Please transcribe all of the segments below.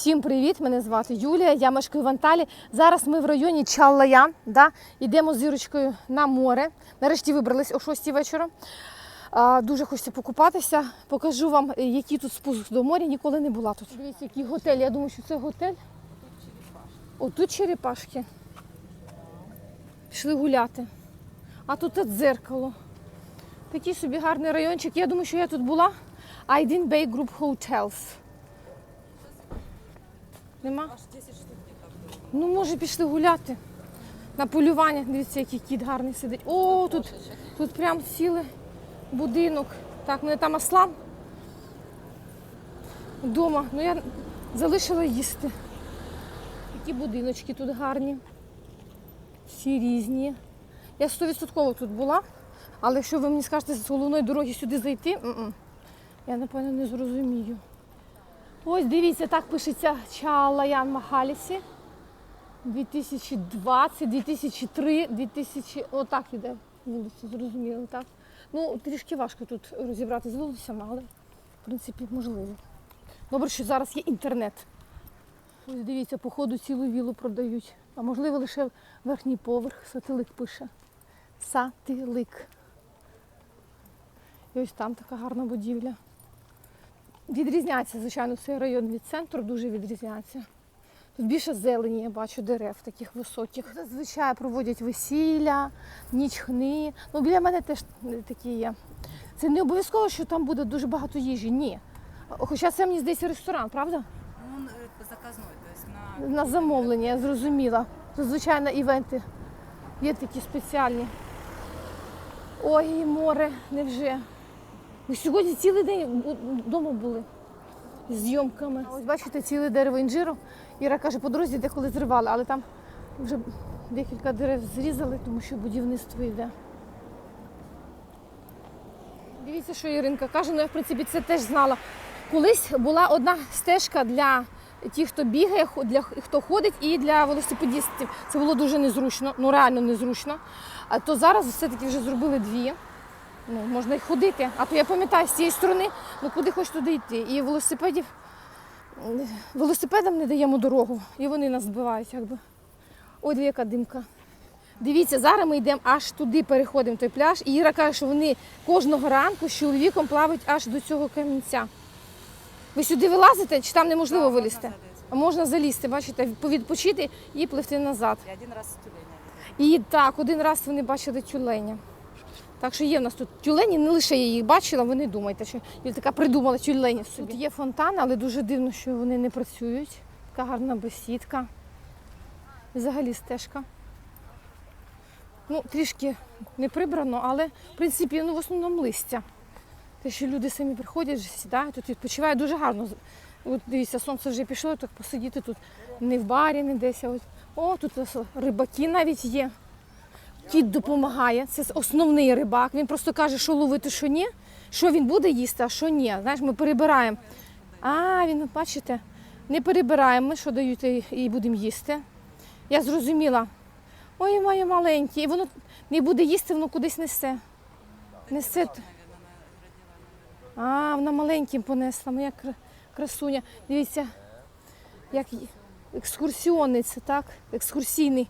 Всім привіт! Мене звати Юлія. Я мешкаю в Анталі. Зараз ми в районі Чаллаян. Да? Йдемо з Ірочкою на море. Нарешті вибрались о 6 вечора. А, дуже хочеться покупатися. Покажу вам, е, який тут спуск до моря. Ніколи не була тут. Дивіться, який готель. Я думаю, що це готель. Отут черепашки. Пішли гуляти. А тут от дзеркало. Такий собі гарний райончик. Я думаю, що я тут була. Aydin Bay Group Hotels. Нема? Ну, може, пішли гуляти. На полювання. Дивіться, який кіт гарний сидить. О, тут, тут прям цілий будинок. Так, мене там Аслан. Вдома. Ну я залишила їсти. Які будиночки тут гарні. Всі різні. Я стовідсотково тут була, але якщо ви мені скажете з головної дороги сюди зайти, я напевно не зрозумію. Ось дивіться, так пишеться Чалаян Махалісі. 2020, 2003, 2000, отак іде вулиця, зрозуміло, так? Ну, трішки важко тут розібрати з вулицями, але в принципі можливо. Добре, що зараз є інтернет. Ось дивіться, по ходу цілу вілу продають. А можливо лише верхній поверх, сателик пише. Сателик. І ось там така гарна будівля. Відрізняється, звичайно, цей район від центру, дуже відрізняється. Тут більше зелені, я бачу, дерев таких високих. Зазвичай проводять весілля, нічхни. Ну, біля мене теж такі є. Це не обов'язково, що там буде дуже багато їжі. Ні. Хоча це мені здається ресторан, правда? Ну, Он э, заказной, то есть на... На замовлення, я зрозуміла. Зазвичай на івенти є такі спеціальні. Ой, море, невже. Ми сьогодні цілий день вдома були з зйомками. Ось бачите, ціле дерево інжиру. Іра каже, по дорозі деколи зривали, але там вже декілька дерев зрізали, тому що будівництво йде. Дивіться, що Іринка каже, ну я в принципі це теж знала. Колись була одна стежка для тих, хто бігає, для хто ходить, і для велосипедистів. Це було дуже незручно, ну реально незручно. А то зараз все-таки вже зробили дві. Ну, можна й ходити. А то я пам'ятаю, з цієї сторони, ну куди хоч туди йти. І велосипедів, велосипедам не даємо дорогу, і вони нас збивають, якби. Ой, яка димка. Дивіться, зараз ми йдемо аж туди, переходимо той пляж. І Іра каже, що вони кожного ранку з чоловіком плавають аж до цього камінця. Ви сюди вилазите, чи там неможливо Да, вилізти? А можна залізти, бачите, повідпочити і пливти назад. Я один раз тюленя. І так, один раз вони бачили тюленя. Так що є в нас тут тюлені, не лише я їх бачила, ви не думайте, що я така придумала тюлені собі. Тут є фонтан, але дуже дивно, що вони не працюють. Така гарна бесідка. Взагалі стежка. Ну, трішки не прибрано, але в принципі ну, в основному листя. Те, що люди самі приходять, сідають, тут відпочивають дуже гарно. От дивіться, сонце вже пішло, так посидіти тут не в барі, не десь. а От. О, тут рибаки навіть є. Кіт допомагає. Це основний рибак. Він просто каже, що ловити, що ні, що він буде їсти, а що ні. Знаєш, ми перебираємо. А, він, бачите, не перебираємо ми, що дають і- будемо їсти. Я зрозуміла. Ой, моє маленьке. І воно не буде їсти, воно кудись несе. Несе. А, вона маленьким понесла, моя кра- красуня. Дивіться, як це, так? Екскурсійний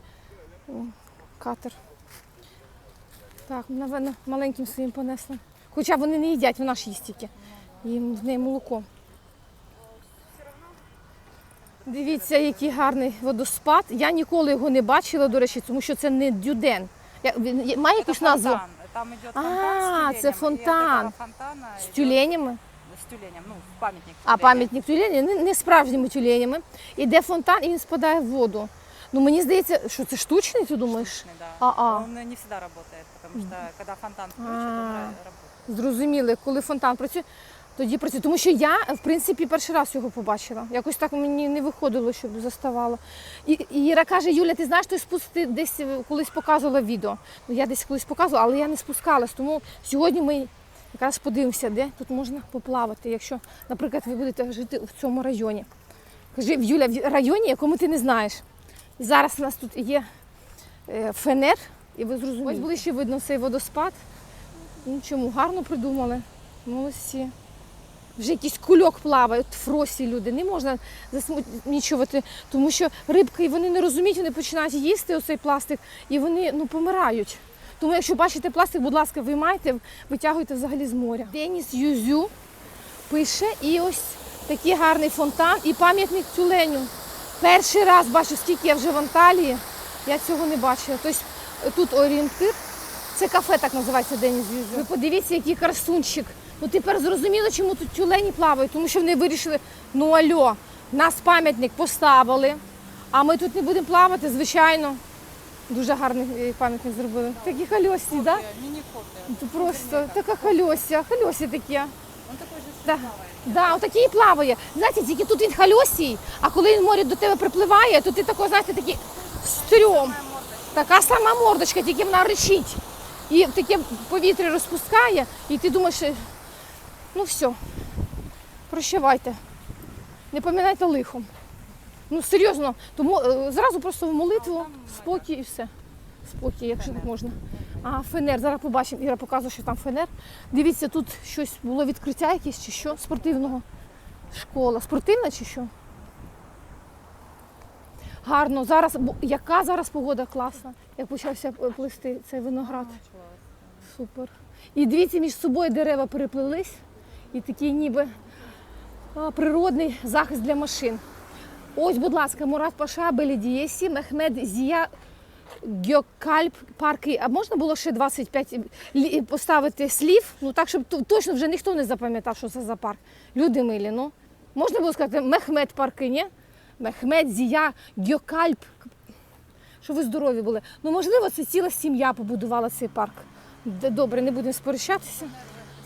катер. Так, напевно, маленьким своїм понесла. Хоча вони не їдять, вона ж їсть тільки. Їм з неї молоко. Дивіться, який гарний водоспад. Я ніколи його не бачила, до речі, тому що це не дюден. Я- він Має Это якусь назву? фонтан. Там идет А, фонтан с це тюленем. И от фонтан. этого фонтана З идет- тюленями. С тюленем, ну, памятник А пам'ятник тюлені, не, не справжніми тюленями. Іде фонтан і він спадає в воду. Ну мені здається, що це штучний, ти думаєш? Штучный, да. А-а. Он э, не всегда работает, потому что когда фонтан включат, он А. ра- работает. Зрозуміли, коли фонтан працює, тоді працює. Тому що я, в принципі, перший раз його побачила. Якось так мені не виходило, щоб заставало. І, і Іра каже, Юля, ти знаєш, той спуск ти десь колись показувала відео. Ну, я десь колись показувала, але я не спускалась. Тому сьогодні ми якраз подивимося, де тут можна поплавати, якщо, наприклад, ви будете жити в цьому районі. Кажи, Юля, в районі, якому ти не знаєш. Зараз у нас тут є е, фенер, і ви зрозумієте. Ось ближче видно цей водоспад. Ну чому, гарно придумали. Молодці. вже якийсь кульок плаває, от фросі люди. Не можна засмучувати, тому що рибки вони не розуміють, вони починають їсти оцей пластик і вони ну, помирають. Тому якщо бачите пластик, будь ласка, виймайте, витягуйте взагалі з моря. Деніс Юзю пише і ось такий гарний фонтан і пам'ятник тюленю. Перший раз бачу, скільки я вже в Анталії, я цього не бачила. Тобто тут орієнтир. Це кафе так називається Деніс Юзю. Ви подивіться, який красунчик. Ну тепер зрозуміло, чому тут тюлені плавають, тому що вони вирішили, ну альо, нас пам'ятник поставили, а ми тут не будемо плавати, звичайно. Дуже гарний е, пам'ятник зробили. Такі хальосі, так? Да? Мини-копия. Просто така хальося, хальосі такі. Он такой же, Да. плавает. Да, отакий і плаває. Знаєте, тільки тут він хальосій, а коли він море до тебе припливає, то ти такий, знаєте, такий стрьом. Така сама мордочка, тільки вона речить. І таке повітря розпускає, і ти думаєш, ну все, прощавайте. Не пам'ятайте лихом. Ну серйозно, тому е, зразу просто в молитву, спокій і все. Спокій, якщо так можна. А, фенер, зараз побачимо. Іра показує, що там фенер. Дивіться, тут щось було відкриття якесь чи що спортивного. Школа. Спортивна чи що? Гарно. Зараз, яка зараз погода класна, як почався е, плисти цей виноград. Супер. І дивіться, між собою дерева переплелись. І такий ніби природний захист для машин. Ось, будь ласка, Мурат Паша, Белідієсі, Мехмед Зія, Гьокальп, парки. А можна було ще 25 поставити слів, ну так, щоб точно вже ніхто не запам'ятав, що це за парк. Люди милі, ну. Можна було сказати Мехмед парки, ні? Мехмед, Зія, Гьокальп. Щоб ви здорові були. Ну, можливо, це ціла сім'я побудувала цей парк. Добре, не будемо сперечатися.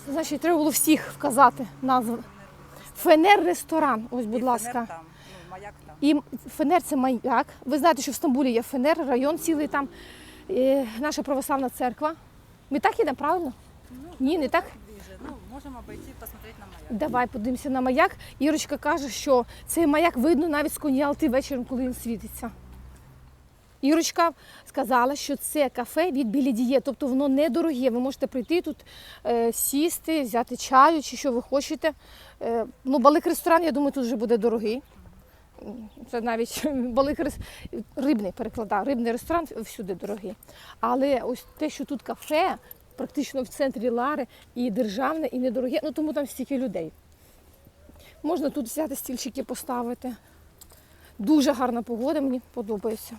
Значить, треба було всіх вказати назву. Фенер ресторан. Ось, будь ласка. фонарь там, ну, маяк там. І Фенер це маяк. Ви знаєте, що в Стамбулі є Фенер, район цілий там, наша православна церква. Ми так йдемо, правильно? Ні, не так. Ближе. Ну, можем обойти, посмотреть на маяк. Давай подивимося на маяк. Ірочка каже, що цей маяк видно навіть з Кон'ялти вечором, коли він світиться. Ірочка сказала, що це кафе від Білідіє, тобто воно недороге. Ви можете прийти тут, е, сісти, взяти чаю чи що ви хочете. Е, ну, балик ресторан, я думаю, тут вже буде дорогий. Це навіть балик рибний перекладав. Рибний ресторан всюди дорогий. Але ось те, що тут кафе, практично в центрі Лари, і державне, і недороге, ну тому там стільки людей. Можна тут взяти стільчики поставити. Дуже гарна погода, мені подобається.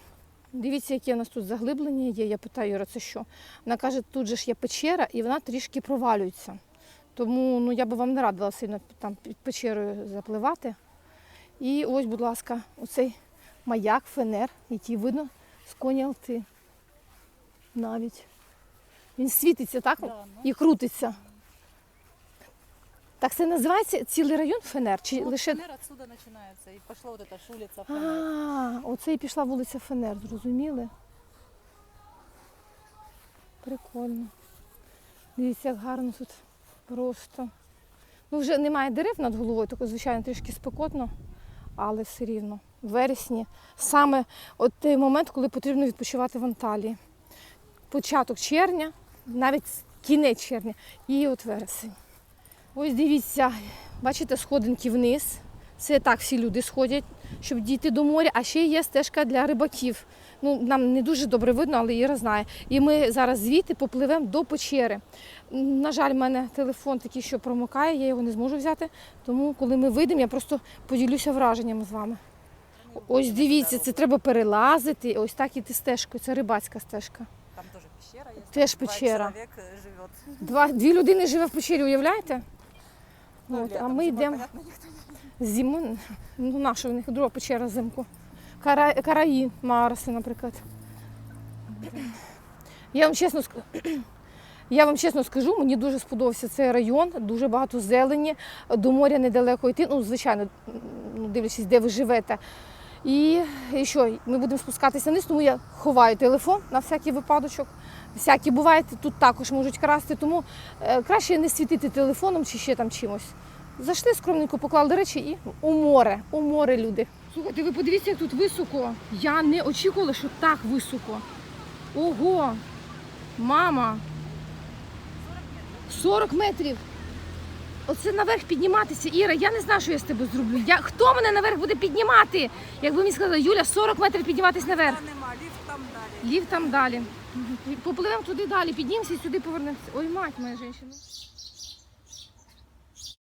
Дивіться, яке у нас тут заглиблення є. Я питаю, Юра, це що? Вона каже, тут же ж є печера і вона трішки провалюється. Тому ну, я би вам не радила сильно там під печерою запливати. І ось, будь ласка, оцей маяк, фенер, який видно з коні Алти. Навіть. Він світиться, так? Да, ну. І крутиться. Так це називається цілий район Фенер? Чи Ну, лише. фонарь отсюда начинается. И пошла вот эта ж улица фонарь. А, оце і пішла вулиця Фенер, зрозуміли? Прикольно. Дивіться, як гарно тут просто. Ну, вже немає дерев над головою, тільки, звичайно, трішки спекотно, але все рівно. В вересні саме от той момент, коли потрібно відпочивати в Анталії. Початок червня, навіть кінець червня і от вересень. Ось дивіться, бачите, сходинки вниз. Це так всі люди сходять, щоб дійти до моря. А ще є стежка для рибаків. Ну, нам не дуже добре видно, але Іра знає. І ми зараз звідти попливемо до печери. На жаль, в мене телефон такий, що промокає, я його не зможу взяти. Тому, коли ми вийдемо, я просто поділюся враженнями з вами. Ось дивіться, це треба перелазити. Ось так іти стежкою. Це рибацька стежка. Там тоже пещера есть. Теж печера. живет. Два, дві людини живе в печері, уявляєте? Ну, От, а ми йдемо зиму. Ну, наша в них друга печера взимку. Кара, караї, Мараси, наприклад. Я вам чесно ск- Я вам чесно скажу, мені дуже сподобався цей район, дуже багато зелені, до моря недалеко йти. Ну, звичайно, ну, дивлячись, де ви живете. І, і що, ми будемо спускатися вниз, тому я ховаю телефон на всякий випадочок. Всякі бувають, тут також можуть красти, тому е, краще не світити телефоном чи ще там чимось. Зайшли скромненько, поклали речі і у море, у море люди. Слухайте, ви подивіться, як тут високо. Я не очікувала, що так високо. Ого! Мама! 40 метрів. Оце наверх підніматися, Іра, я не знаю, що я з тебе зроблю. Я, хто мене наверх буде піднімати? Якби мені сказали, Юля, 40 метрів підніматись наверх. Нема, ліфт там далі. Лів там далі. Попливемо туди далі, піднімемося і сюди повернемося. Ой, мать моя жінка.